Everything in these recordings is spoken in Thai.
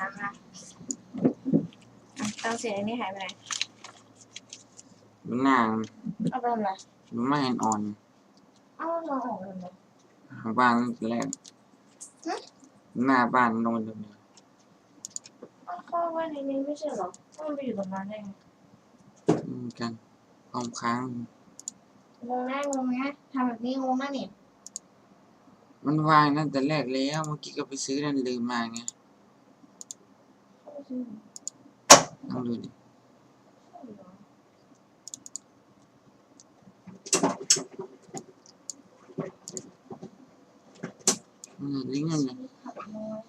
นะคะอะตั้งเสียงอันนี้หายไปไหนมันหน้าเอาไปทำอะไรมันไม่เห็นอ่อนเอ้าเราออกเลยเหรอทางบ้านตั้งแต่แรกฮะหน้าบ้านนอนเลยเอ้าเข้าไว้ในนี้ไม่ใช่เหรอมันไปอยู่ตรงนั้นได้ไงอืมกันความค้าง งงแน่งงนะทำแบบนี้งงนะนี่มันวางตั้งแต่แรกแล้วเมื่อกี้ก็ไปซื้อนั่นลืมมาไง ต้องดูดิอืมลิงก์นั่นเลย ผักน้อย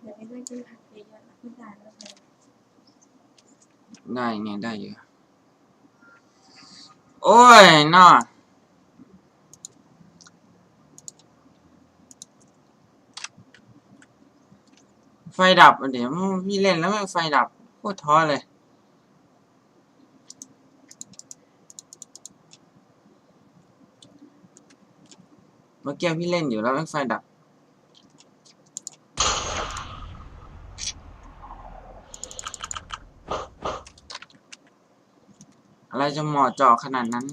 เดี๋ยวไม่ได้กินผักเยอะๆนะพี่ตาแล้วเลย ได้ไงได้อยู่โอ้ยน่าไฟดับเดี๋ยวพี่เล่นแล้วแม่งไฟดับโคตรท้อเลย เมื่อกี้พี่เล่นอยู่แล้วแม่งไฟดับ อะไรจะเหมาะเจาะขนาดนั้น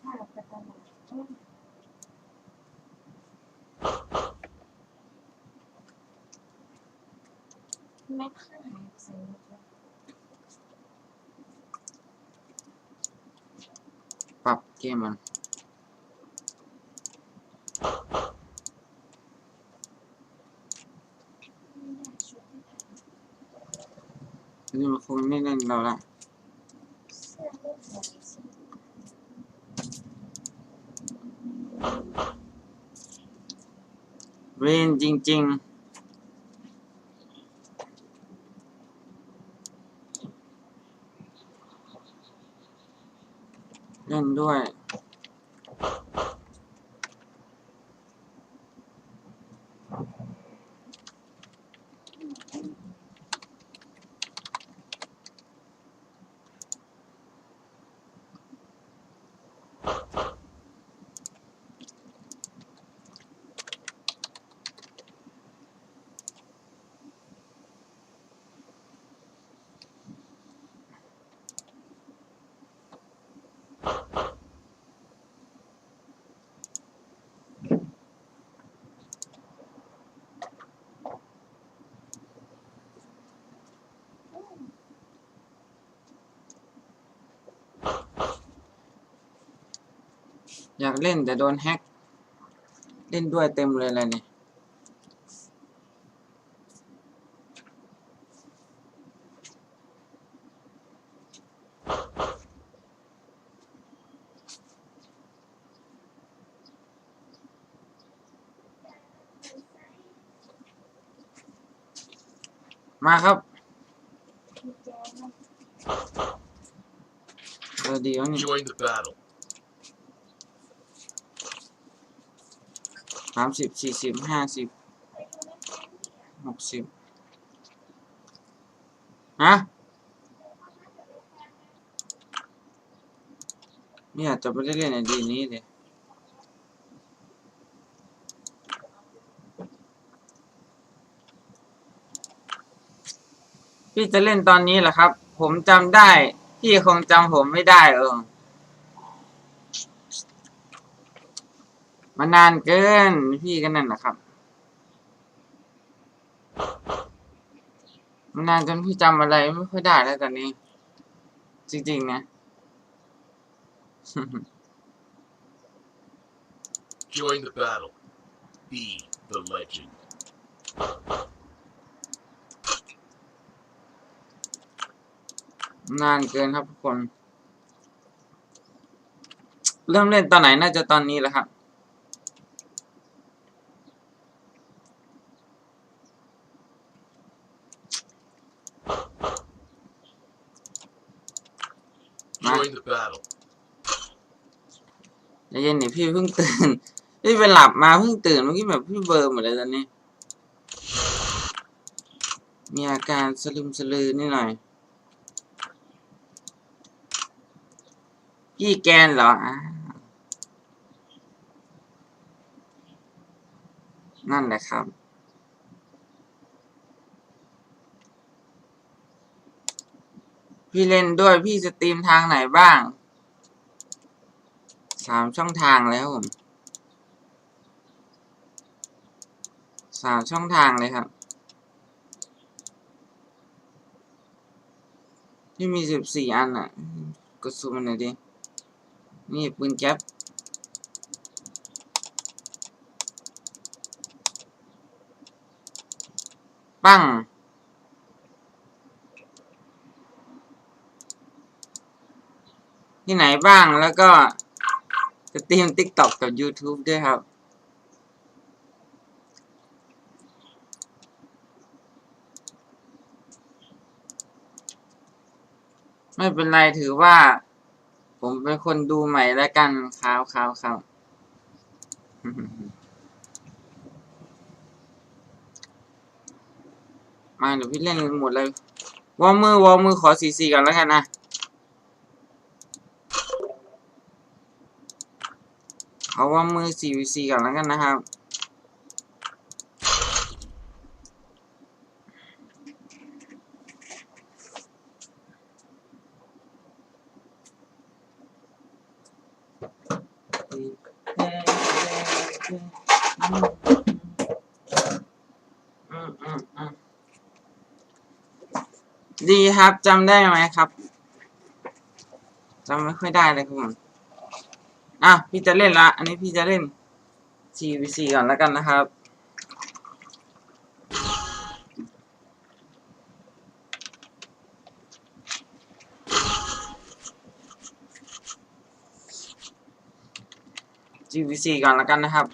ข้าวไปตลาดอืมแม่ข้างหายใส่หมดเลย ปรับเกมมันไม่ได้ชุ ดที่ถ่ายนี่มันคงไม่เล่นเราละ เสื้ อยากเล่นแต่โดนแฮก เล่นด้วยเต็มเลยอะไรเนี่ยมาครับเออดีวะนี่ Join the battle. ามสิบสี่สิบห้าสิบหกสิบฮะเนี่ยจะไปเล่นไอดีนี้เลยพี่จะเล่นตอนนี้เหรอครับ ผมจำได้ พี่คงจำผมไม่ได้เออ มันนานเกินพี่ก็นั่นแหละครับ มันนานจนพี่จำอะไรไม่ค่อยได้แล้วตอนนี้ จริงๆนะ Join the battle. Be the legend. นานเกินครับทุกคน เริ่มเล่นตอนไหนน่าจะตอนนี้แหละครับ จเย็นนี่พี่เพิ่งตื่น พี่ไปหลับมาเพิ่งตื่นเมื่อกี้แบบพี่เบิร์มอะไรตอนนี้ มีอาการสลืมสลือนิดหน่อย พี่แกนเหรออ่านั่นแหละครับ พี่เล่นด้วยพี่สตรีมทางไหนบ้างสามช่องทางแล้วผมสามช่องทางเลยครับ ที่มีสิบสี่อันอะกดซูมหน่อยดินี่ปืนแก๊ปปั้ง ที่ไหนบ้างแล้วก็สตรีม TikTok กับ YouTube ด้วยครับ ไม่เป็นไรถือว่า ผมเป็นคนดูใหม่แล้วกันครับครับครับมาเดี๋ยวพี่เล่นหมดเลยวอร์มมือวอร์มมือขอสีสีก่อนแล้วกันนะ เอาวอร์มมือสี่วีซีก่อนแล้วกันนะครับ ดีครับจำได้ไหมครับจำไม่ค่อยได้เลยครับผม อะพี่จะเล่นละ อันนี้พี่จะเล่น CVC ก่อนแล้วกันนะครับ GVC ก่อนแล้วกันนะครับ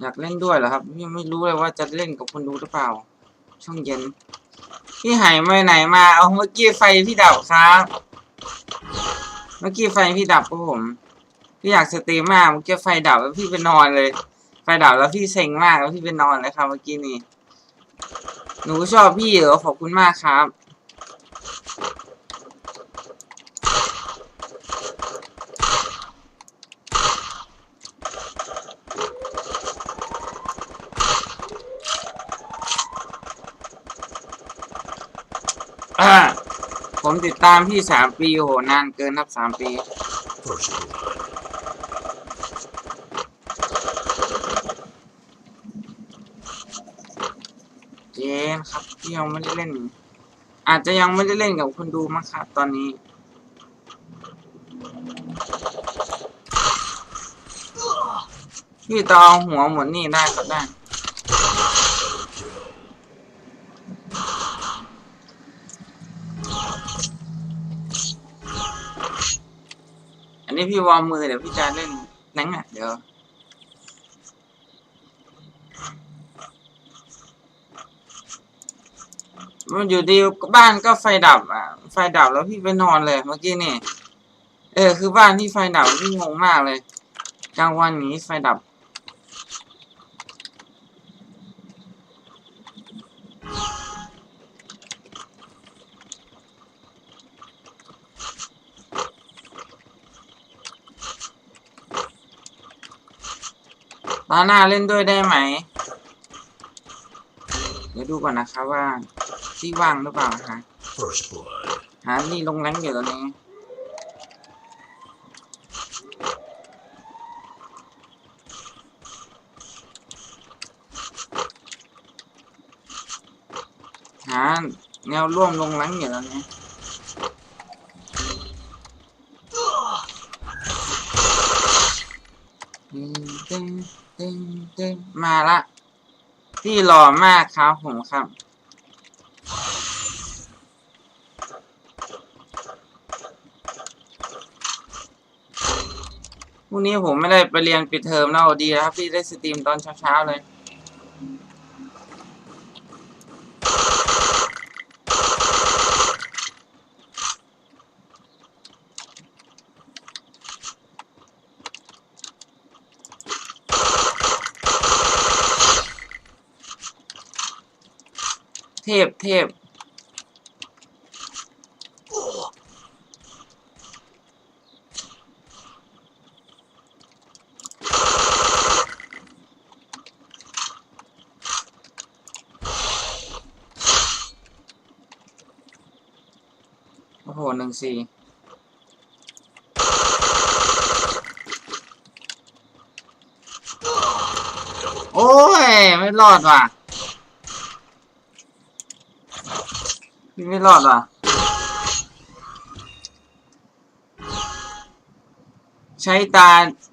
อยากเล่นด้วยเหรอครับยังไม่รู้เลยว่าจะเล่นกับคนดูหรือเปล่า ช่วงเย็น พี่หายไปไหนมา เอาเมื่อกี้ไฟพี่ดับครับ เมื่อกี้ไฟพี่ดับครับผม พี่อยากสตรีมมากเมื่อกี้ไฟดับแล้วพี่ไปนอนเลย ไฟดับแล้วพี่เซ็งมากแล้วพี่ไปนอนเลยครับเมื่อกี้นี้ หนูชอบพี่เหรอขอบคุณมากครับ อ่า ผม ติดตามพี่สามปีโหนานเกินครับสามปี เจนครับพี่ยังไม่ได้เล่น อาจจะยังไม่ได้เล่นกับคนดูมั้งครับตอนนี้ พี่ตองหัวหมดนี่ได้ก็ได้ นนี้พี่วอร์มมือเดี๋ยวพี่จะเล่นนังอะเดี๋ยวมันอยู่ดีบ้านก็ไฟดับอะ ไฟดับแล้วพี่ไปนอนเลยเมื่อกี้นี่ เออ คือบ้านที่ไฟดับพี่งงมากเลย กลางวันนี้ไฟดับ ตาหน้าเล่นด้วยได้ไหม เดี๋ยวดูก่อนนะครับว่าที่ว่างหรือเปล่าฮะ First blood. หานี่ลงแรงอยู่ตอนนี้หาแนวร่วมลงแรงอยู่ตอนนี้ตึงตึงตึ มาละ ที่หล่อมากครับผมครับพรุ่งนี้ผมไม่ได้ไปเรียนปิดเทอมแล้วดีแล้วครับพี่ได้สตรีมตอนเช้าๆเลย พเทพโอ้โหหนึ่งสี่โอ้ย ไม่รอดว่ะ พี่ไม่รอดว่ะ ใช้ตา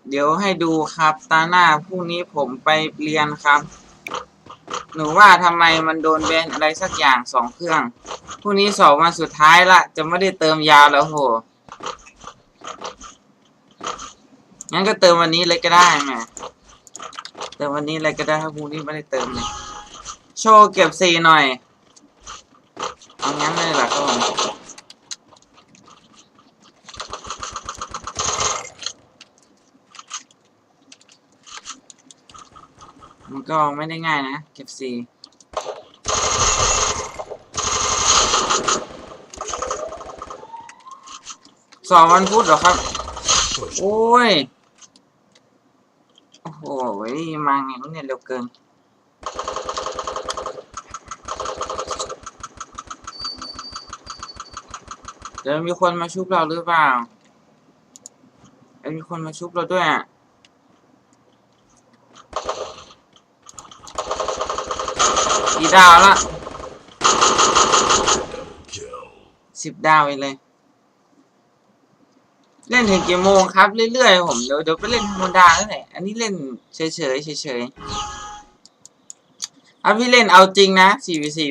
เดี๋ยวให้ดูครับ ตาหน้าพรุ่งนี้ผมไปเรียนครับ หนูว่าทำไมมันโดนแบนอะไรสักอย่างสองเครื่องพรุ่งนี้สอบวันสุดท้ายละ จะไม่ได้เติมยาวแล้วโหงั้นก็เติมวันนี้เลยก็ได้แหมเติมวันนี้เลยก็ได้ถ้าพรุ่งนี้ไม่ได้เติมเลยโชว์เก็บซีหน่อย เอางั้นเลยเหรอครับผมมันก็ไม่ได้ง่ายนะเก็บซีสอบวันพุธเหรอครับ โอ้ย โอ้โห มาไงเนี่ยเร็วเกิน เดี๋ยวมีคนมาชุบเราหรือเปล่าเดี๋ยวมีคนมาชุบเราด้วยอะกี่ดาวละสิบดาวไปเลย เล่นถึงกี่โมงครับ เรื่อยๆผมเดี๋ยวเดี๋ยวไปเล่นธรรมดาแล้วแหละอันนี้เล่นเฉยๆเฉยๆเอาพี่เล่นเอาจริงนะสี่สี่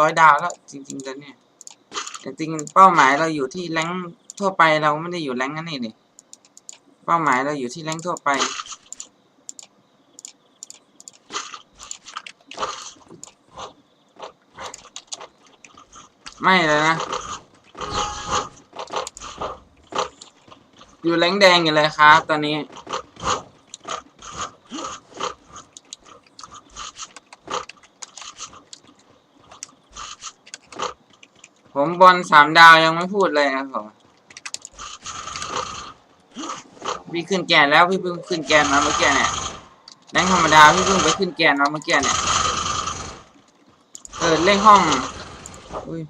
ร้อยดาวแล้ว จริงๆแล้วเนี่ย แต่จริงเป้าหมายเราอยู่ที่แรงทั่วไปเราไม่ได้อยู่แรงนั่นนี่นี่เป้าหมายเราอยู่ที่แรงทั่วไปไม่เลยนะ อยู่แรงแดงอยู่เลยครับ ตอนนี้ บอลสามดาวยังไม่พูดเลยครับผมพี่ขึ้นแกนแล้วพี่เพิ่งขึ้นแกนมาเมื่อกี้เนี่ยแรงธรรมดาพี่เพิ่งไปขึ้นแกนมาเมื่อกี้เนี่ยเออเล่นห้องอุ้ย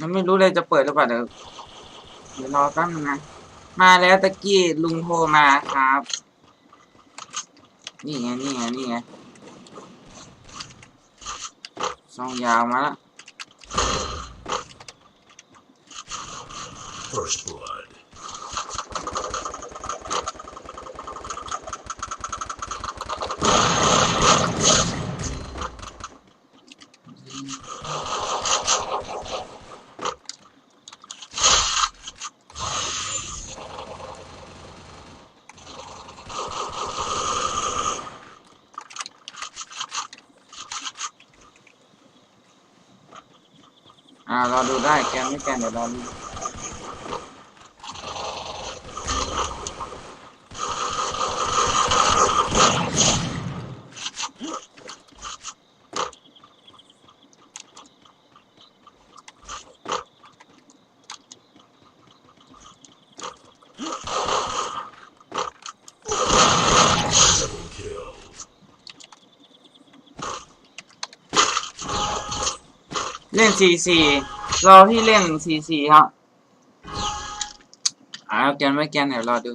มันไม่รู้เลยจะเปิดหรือเปล่าเดี๋ยวเดี๋ยวรอแป๊บนึงนะ มาแล้วตะกี้ลุงโทรมาครับ นี่ไงนี่ไงนี่ไง ซองยาวมาละ First blood. อ่ารอดูได้แกนไม่แกนเดี๋ยวรอดู สี่สี่รอพี่เล่นสี่สี่ครับอาแกนไม่แกนเดี๋ยวรอดู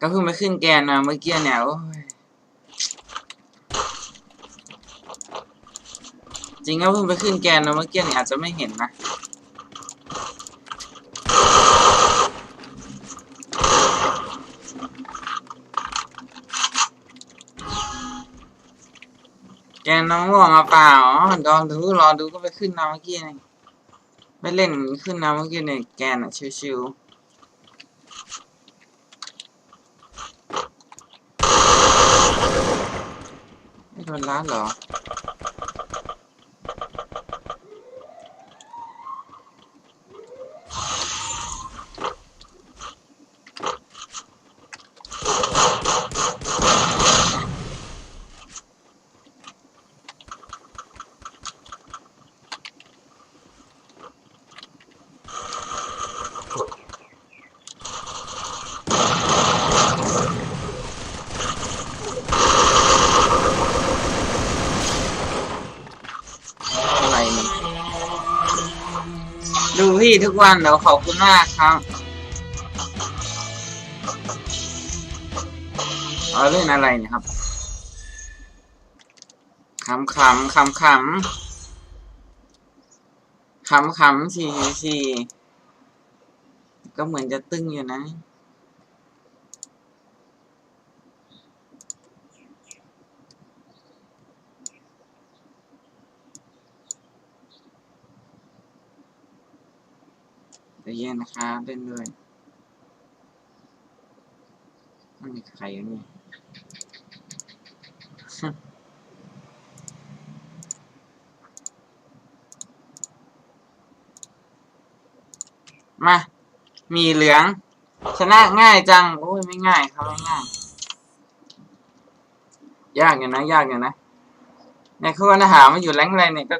ก็เพิ่งมาขึ้นแกนมาเมื่อกี้เนี่ยโอ้ยจริงก็เพิ่งไปขึ้นแกนมาเมื่อกี้เนี่ยอาจจะไม่เห็นนะ แกน้องง่วมาเปล่าอ๋อรอดูรอดูก็ไปขึ้นนาเมื่อกี้นี่ไปเล่นขึ้นนาเมื่อกี้เนี่ยแกน่ะชิวๆไม่โดนล้าเหรอ พี่ทุกวันเดี๋ยวขอบคุณมากครับเอาเล่นอะไรเนี่ยครับขำขำขำขำขำขำสี่สี่ก็เหมือนจะตึงอยู่นะ ใจเย็นนะครับเล่นด้วยนั่นมีใครอยู่นี่มา มีเหลือง ชนะง่ายจัง โอ้ยไม่ง่ายครับไม่ง่าย ยากอยู่นะ ยากอยู่นะเนี่ยคือว่าหามาอยู่แรงอะไรเนี่ยก็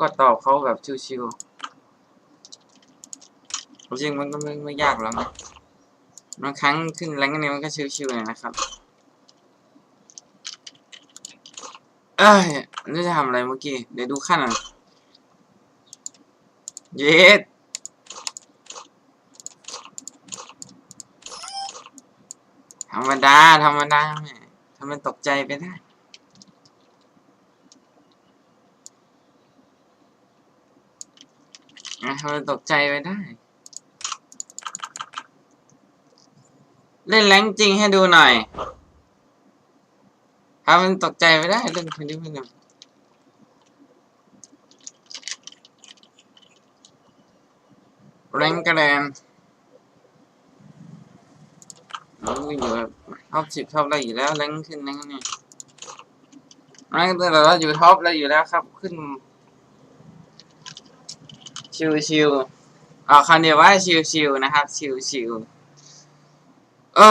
ก็ตอบเขาแบบชิวๆ จริงมันก็ไม่ไม่ยากหรอกนะบางครั้งขึ้นแรงกันเนี่ยมันก็ชิวๆเลยนะครับเอ้ยนี่จะทำอะไรเมื่อกี้ เดี๋ยวดูขั้นหน่อยเย็ดธรรมดา ธรรมดาแม่ทำมันตกใจไปได้ทำมันตกใจไปได้ เล่นแรงจริงให้ดูหน่อยทำมันตกใจไปได้เล่นคนนี้ม่นแรงกระแดนเราอยู่แบบท็อปสิบท็อปอะไรอยู่แล้วแรงขึ้นแรงเนี่ยแรงแต่เราอยู่ท็อปอะไรอยู่แล้วครับ ขึ้น ชิวชิวๆอ่าคำเดียวว่าชิวชิวๆนะครับ ชิวชิวๆ เอ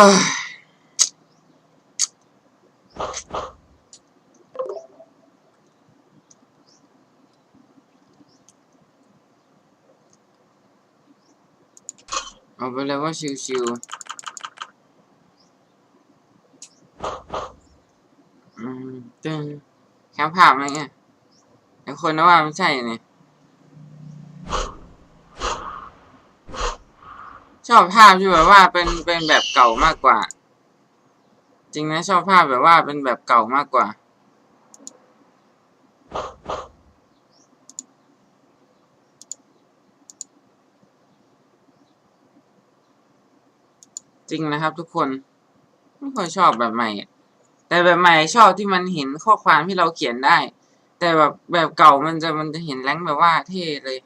าไปเลยว่าชิวๆอืมตึงแคปภาพอะไรเงี้ยไอ้คนนะว่าไม่ใช่เนี่ย ชอบภาพที่แบบว่าเป็นเป็นแบบเก่ามากกว่า จริงนะชอบภาพแบบว่าเป็นแบบเก่ามากกว่า จริงนะครับทุกคนไม่ค่อยชอบแบบใหม่ แต่แบบใหม่ชอบที่มันเห็นข้อความที่เราเขียนได้ แต่แบบแบบเก่ามันจะมันจะเห็นแรงแบบว่าเท่เลย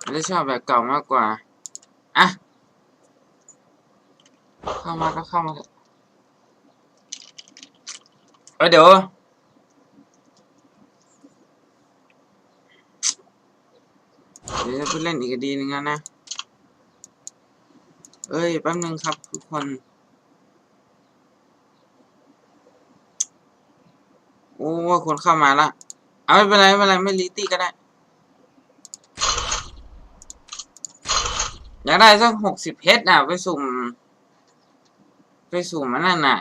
เราจะชอบแบบเก่ามากกว่า อะ เข้ามาก็เข้ามาเถอะเออเดี๋ยวเดี๋ยวจะเล่นอีกดีนึงแล้วนะ เอ้ย แป๊บนึงครับทุกคนโอ้คนเข้ามาละ เอาไม่เป็นไรไม่เป็นไรไม่รีตี้ก็ได้ อยากได้สักหกสิบเพชรน่ะ ไปสุ่ม ไปสุ่มมันนั่นน่ะ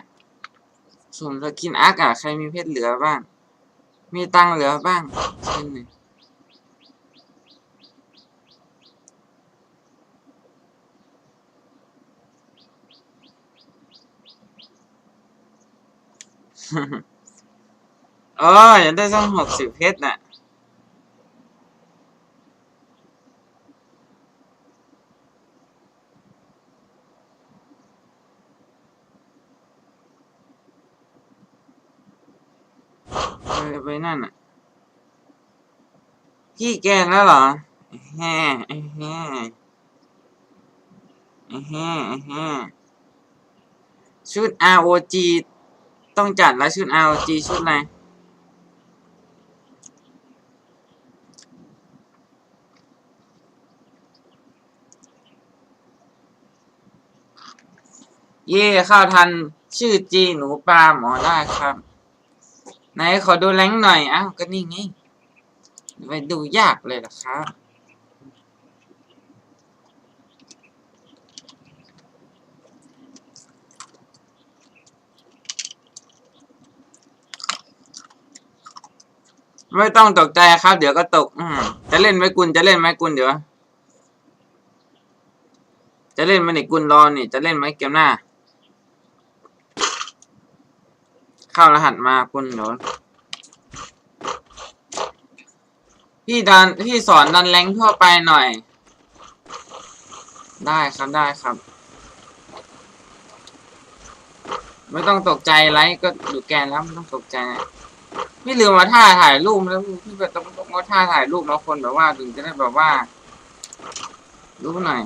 สุ่มสกินอาร์คอะ ใครมีเพชรเหลือบ้าง มีตังเหลือบ้างเช่นหนึ่งเอออยากได้สักหกสิบเพชรน่ะ ไปนั่นอะพี่แกงแล้วเหรอไอ้แฮ่ไอ้แฮ่ไอ้แฮ่ไอ้แฮ่ชุด ROG ต้องจัดแล้วชุด ROG ชุดอะไรเย่เข้าทันชื่อจีหนูปลาหมอได้ครับ ไหนขอดูแรงหน่อย อ้าว ก็นี่ไงไปดูยากเลยล่ะครับไม่ต้องตกใจครับ เดี๋ยวก็ตก อืจะเล่นไหมกุลจะเล่นไหมกุลเดี๋ยว จะเล่นไหมนี่กุลรอนี่ จะเล่นไหมเกมหน้า เข้ารหัสมากุลเดี๋ยวพี่ดันพี่สอนดันแรงทั่วไปหน่อย ได้ครับได้ครับ ไม่ต้องตกใจไลฟ์ก็อยู่แกนแล้วไม่ต้องตกใจนะพี่ลืมมาท่าถ่ายรูปแล้วพี่แบบต้องต้องเอาท่าถ่ายรูปมาคนแบบว่าถึงจะได้แบบว่า รู้หน่อย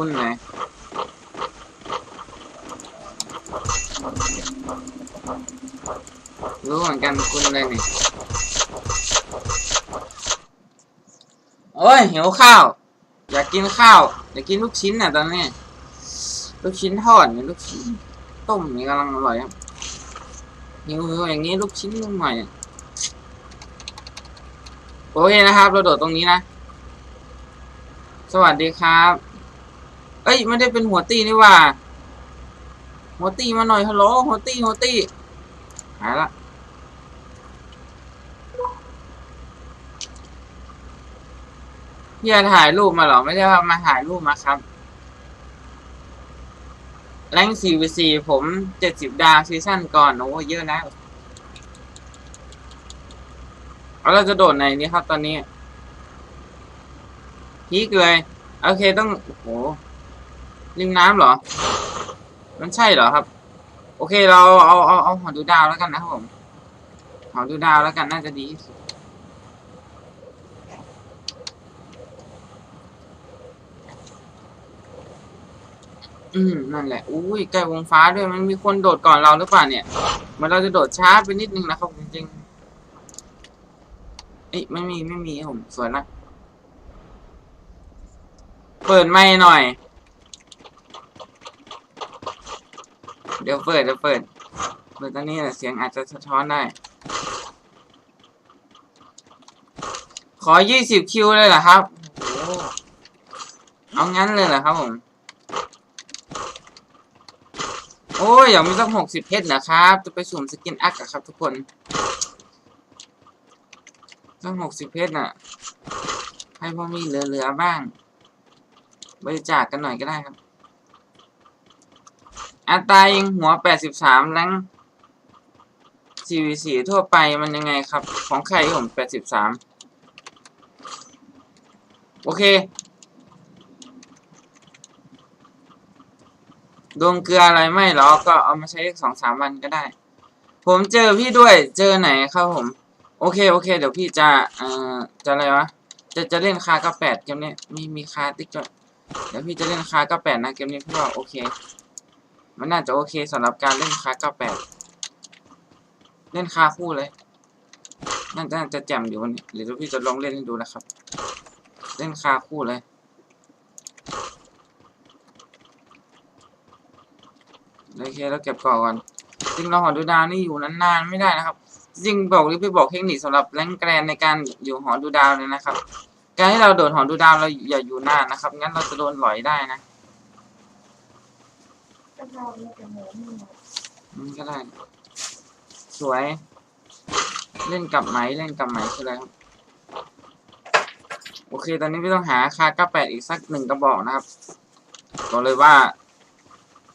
คุณไหนรู้เหมือนกันคุณเลยนี่โอ้ยหิวข้าว อยากกินข้าว อยากกินลูกชิ้นน่ะตอนนี้ ลูกชิ้นทอดเนี่ยลูกชิ้นต้มนี่กำลังอร่อยครับหิวหิวอย่างนี้ลูกชิ้นนุ่มหน่โอเคนะครับ เราโดดตรงนี้นะ สวัสดีครับ อ้ยไม่ได้เป็นหัวตีนี่ว่า หัวตีมาหน่อยฮัลโหลหัวตีหัวตีหายละพี่จะถ่ายรูปมาหรอ ไม่ได้ว่ามาถ่ายรูปมาครับแรง 4v4 ผม70ดาวซีซั่นก่อนโอ้เยอะแล้วเอาเราจะโดดไหนนี่ครับตอนนี้พีกเลย โอเคต้อง โอ้โห ริมน้ำเหรอ มันใช่เหรอครับ โอเคเราเอาเอาเอาหอดูดาวแล้วกันนะครับผมหอดูดาวแล้วกันน่าจะดีที่สุดอืมนั่นแหละอุ้ยใกล้วงฟ้าด้วยมันมีคนโดดก่อนเราหรือเปล่าเนี่ยมันเราจะโดดช้าไปนิดนึงนะครับจริงๆเอ้ยไม่มีไม่มีผมสวยนะเปิดไม่หน่อย เดี๋ยวเปิดเดี๋ยวเปิดเปิดตอนนี้แต่เสียงอาจจะสะท้อนได้ ขอยี่สิบคิวเลยเหรอครับเอางั้นเลยเหรอครับผม โอ้ยอยากมีสักหกสิบเพชรนะครับ จะไปสุ่มสกินอักอะครับทุกคนสักหกสิบเพชรน่ะ ให้พ่อมีเหลือๆบ้าง บริจาคกันหน่อยก็ได้ครับ อัตรายิงหัวแปดสิบสามแรง CVC ทั่วไปมันยังไงครับ ของใครผมแปดสิบสามโอเค ดวงเกลืออะไรไม่หรอกก็เอามาใช้สองสามวันก็ได้ ผมเจอพี่ด้วย เจอไหนครับผม โอเค โอเค เดี๋ยวพี่จะ เอ่อ จะอะไรวะ จะจะเล่นคาก็แปดเกมนี้ มีมีคาติ๊กด้วยเดี๋ยวพี่จะเล่นคาก็แปดนะเกมนี้พี่ว่าโอเค มันน่าจะโอเคสำหรับการเล่นคาก็แปดเล่นคาคู่เลย น่าจะน่าจะแจ่มอยู่วันนี้เดี๋ยวพี่จะลองเล่นให้ดูนะครับ เล่นคาคู่เลย โอเคเราเก็บก่อนก่อนจริงเราหอดูดาวนี่อยู่นานๆไม่ได้นะครับ จริงบอกหรือพี่บอกเทคนิคสำหรับแรงแกรนในการอยู่หอดูดาวเลยนะครับ การให้เราโดดหอดูดาวเราอย่าอยู่นานนะครับ งั้นเราจะโดนหลอยได้นะ ก็เราเนี่ยจะหมูนี่อืมก็ได้ สวย เล่นกับไหมเล่นกับไหมคืออะไรครับ โอเค ตอนนี้พี่ต้องหาคาก้าแปดอีกสักหนึ่งกระบอกนะครับบอกเลยว่า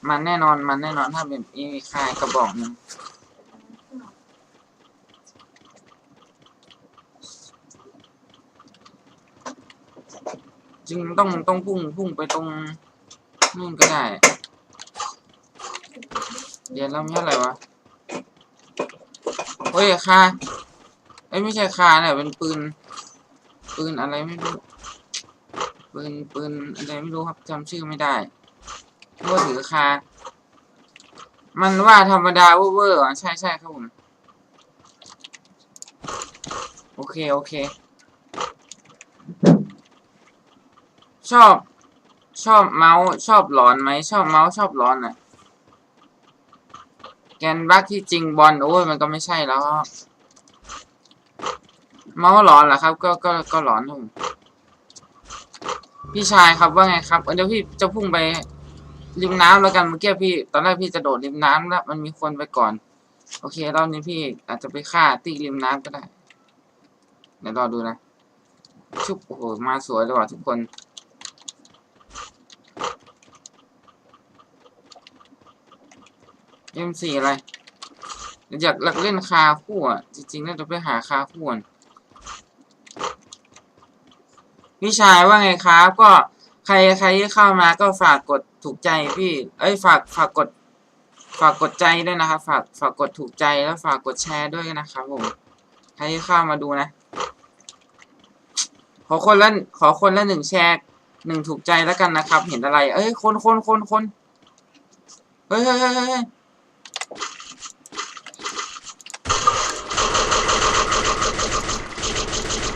มันแน่นอนมันแน่นอนถ้าเป็นมีคากระบอกหนึ่งจริงต้องต้องพุ่งพุ่งไปตรงนู่นก็ได้ เดี๋ยวเรามีอะไรวะเฮ้ยคาเอ้ไม่ใช่คาเนี่ยเป็นปืน ปืนอะไรไม่รู้ ปืนปืนอะไรไม่รู้ครับจำชื่อไม่ได้ว่าถือคา มันว่าธรรมดาเวอร์อร์อะใช่ใช่ครับผม โอเค โอเค ชอบ ชอบเมาส์ชอบหลอนไหม ชอบเมาส์ชอบหลอนอะ กนบักที่จริงบอลโอ้ยมันก็ไม่ใช่แล้วเมาหลอนเหรอครับ ก็ก็ก็หลอนผมพี่ชายครับว่าไงครับเดี๋ยวพี่จะพุ่งไปริมน้ำแล้วกันเมื่อกี้พี่ ตอนแรกพี่จะโดดริมน้ำแล้ว มันมีคนไปก่อน โอเครอบนี้พี่อาจจะไปฆ่าตีริมน้ำก็ได้เดี๋ยวรอดูนะชุบโอ้โหมาสวยเลยว่ะทุกคน เอ็มสี่อะไร อยากหลักเล่นคาคู่อะ จริงๆน่าจะไปหาคาคู่ก่อนพี่ชายว่าไงครับก็ใครใครที่เข้ามาก็ฝากกดถูกใจพี่ เอ้ยฝากฝากกด ฝากกดใจด้วยนะครับ ฝากฝากกดถูกใจแล้วฝากกดแชร์ด้วยนะครับผมใครที่เข้ามาดูนะ ขอคนละขอคนละหนึ่งแชร์หนึ่งถูกใจแล้วกันนะครับ เห็นอะไร เอ้ยคนคนคนคนเฮ้ยเฮ้ยเฮ้ยเฮ้ย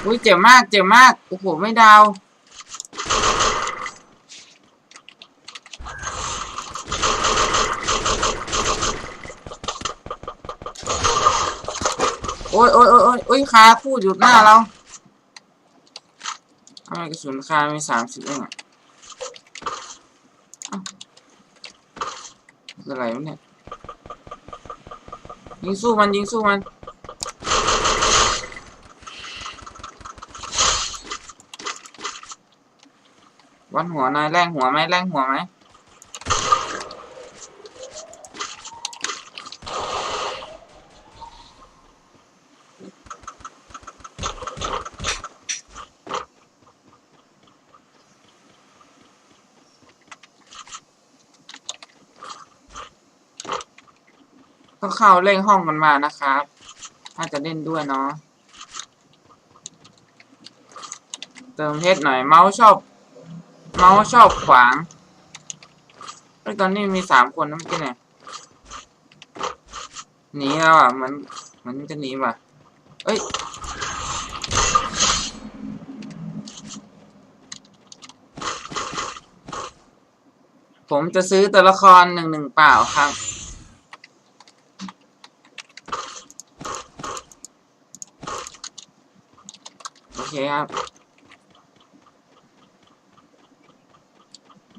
อุ้ยเจ็บมากเจ็บมาก โอ้โห ไม่ดาวโอ้ยโอ้ยโอ้ยโอ้ยโอ้ยคาคู่อยู่หน้าเราทำไมกระสุนคามีสามสิบเองอะเอ้าคืออะไรวะเนี่ยยิงสู้มันยิงสู้มัน วัดหัวนายแรงหัวไหมแรงหัวไหมก็เข้าเร่งห้องกันมานะครับ ถ้าจะเล่นด้วยเนาะ เติมเพชรหน่อย เมาส์ชอบ เมาส์ชอบขวางไอ้ยตอนนี้มีสามคนนะเมื่อกี้เนี่ยหนีแล้วอะมันมันจะหนีว่ะเอ้ยผมจะซื้อตัวละครหนึ่งหนึ่งเปล่าครับ โอเคครับ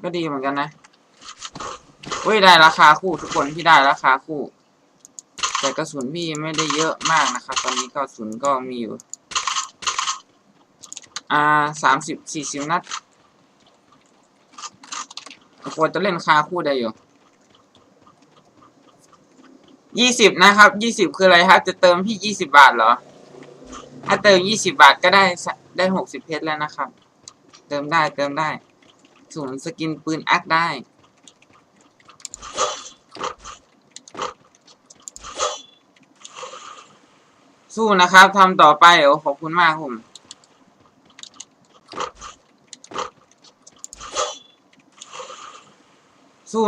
ก็ดีเหมือนกันนะเฮ้ยได้ราคาคู่ทุกคนที่ได้ราคาคู่ แต่กระสุนพี่ไม่ได้เยอะมากนะครับ ตอนนี้กระสุนก็มีอยู่ อ่าสามสิบสี่สิบนัดควรจะเล่นคาคู่ได้อยู่ยี่สิบนะครับยี่สิบคืออะไรครับ จะเติมพี่ยี่สิบาทเหรอ ถ้าเติมยี่สิบาทก็ได้ได้หกสิบเพชรแล้วนะครับ เติมได้เติมได้ ส่วนสกินปืนแอคได้ สู้นะครับทำต่อไปโอ้ขอบคุณมากผมสู้นะ